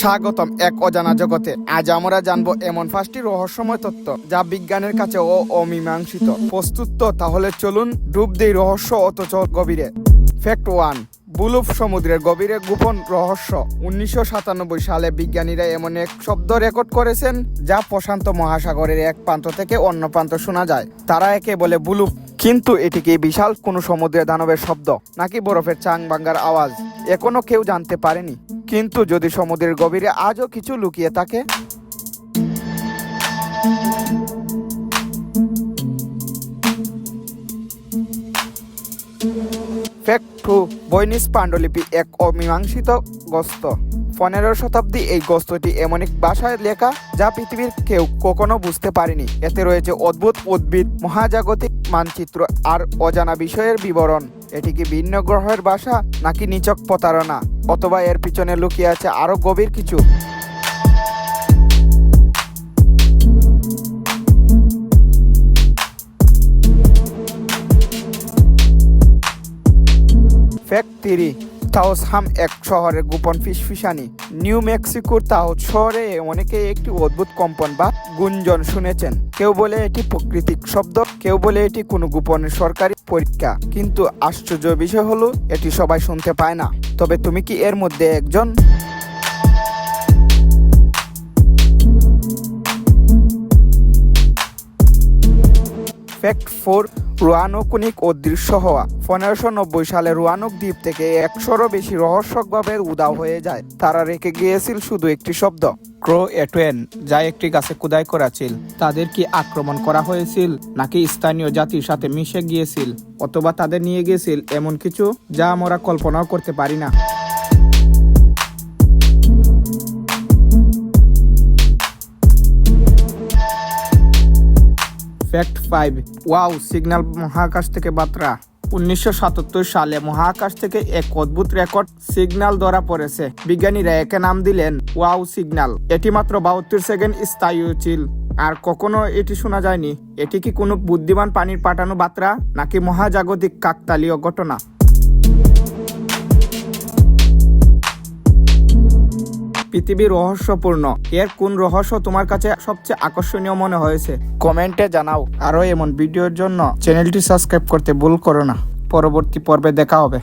স্বাগতম এক অজানা জগতে। আজ আমরা জানব এমন পাঁচটি রহস্যময় তত্ত্ব যা বিজ্ঞানের কাছে ও অমীমাংসিত। প্রস্তুত তো, তাহলে চলুন ডুব দেই রহস্য অথচ গভীরে। ফ্যাক্ট ওয়ান বুলুপ সমুদ্রের গভীরে গোপন রহস্য। উনিশশো সাতানব্বই সালে বিজ্ঞানীরা এমন এক শব্দ রেকর্ড করেছেন, যা প্রশান্ত মহাসাগরের এক প্রান্ত থেকে অন্য প্রান্ত শোনা যায়। তারা একে বলে বুলুপ। কিন্তু এটি কি বিশাল কোনো সমুদ্রের দানবের শব্দ, নাকি বরফের চাং ভাঙ্গার আওয়াজ? এখনও কেউ জানতে পারেনি। কিন্তু যদি সমুদ্রের গভীরে আজও কিছু লুকিয়ে থাকে ফ্যাক্ট টু বৈনিস পাণ্ডুলিপি এক অমীমাংসিত গস্ত। পনেরো শতাব্দী এই গস্তটি এমন এক ভাষায় লেখা যা পৃথিবীর কেউ কখনো বুঝতে পারেনি। এতে রয়েছে অদ্ভুত উদ্ভিদ, মহাজাগতিক মানচিত্র আর অজানা বিষয়ের বিবরণ। এটি কি ভিন্ন গ্রহের ভাষা নাকি নিচক প্রতারণা? অথবা এর পিছনে লুকিয়ে আছে আরও গভীর কিছু? ফ্যাক্টরি তাওসহাম এক শহরের গোপন ফিসফিসানি নিউ মেক্সিকোর তাওস শহরে অনেকে একটি অদ্ভুত কম্পন বা গুঞ্জন শুনেছেন। কেউ বলে এটি প্রাকৃতিক শব্দ, কেউ বলে এটি কোনো গোপন সরকারি পরীক্ষা। কিন্তু আশ্চর্য বিষয় হলো, এটি সবাই শুনতে পায় না। তবে তুমি কি এর মধ্যে একজন? ফ্যাক্ট ফোর রুয়ানুকুনিক অদৃশ্য হওয়া। পনেরোশো নব্বই সালে রুয়ানুক দ্বীপ থেকে একশোরও বেশি রহস্যভাবে উদাও হয়ে যায়। তারা রেখে গিয়েছিল শুধু একটি শব্দ, ক্রো এটোয়েন, যা একটি গাছে কুদাই করা ছিল তাদের কি আক্রমণ করা হয়েছিল, নাকি স্থানীয় জাতির সাথে মিশে গিয়েছিল, অথবা তাদের নিয়ে গিয়েছিল এমন কিছু, যা আমরা কল্পনাও করতে পারি না। ফ্যাক্ট ফাইভ ওয়াও সিগন্যাল মহাকাশ থেকে বার্তা উনিশশো সাতাত্তর সালে মহাকাশ থেকে এক অদ্ভুত রেকর্ড সিগন্যাল ধরা পড়েছে। বিজ্ঞানীরা একে নাম দিলেন ওয়াও সিগন্যাল এটি মাত্র বাহাত্তর সেকেন্ড স্থায়ী ছিল আর কখনো এটি শোনা যায়নি। এটি কি কোনো বুদ্ধিমান পানির পাঠানো বার্তা নাকি মহাজাগতিক কাকতালীয় ঘটনা? পৃথিবী রহস্যপূর্ণ। এর কোন রহস্য তোমার কাছে সবচেয়ে আকর্ষণীয় মনে হয়েছে? কমেন্টে জানাও। আরও এমন ভিডিওর জন্য চ্যানেলটি সাবস্ক্রাইব করতে ভুল করো না। পরবর্তী পর্বে দেখা হবে।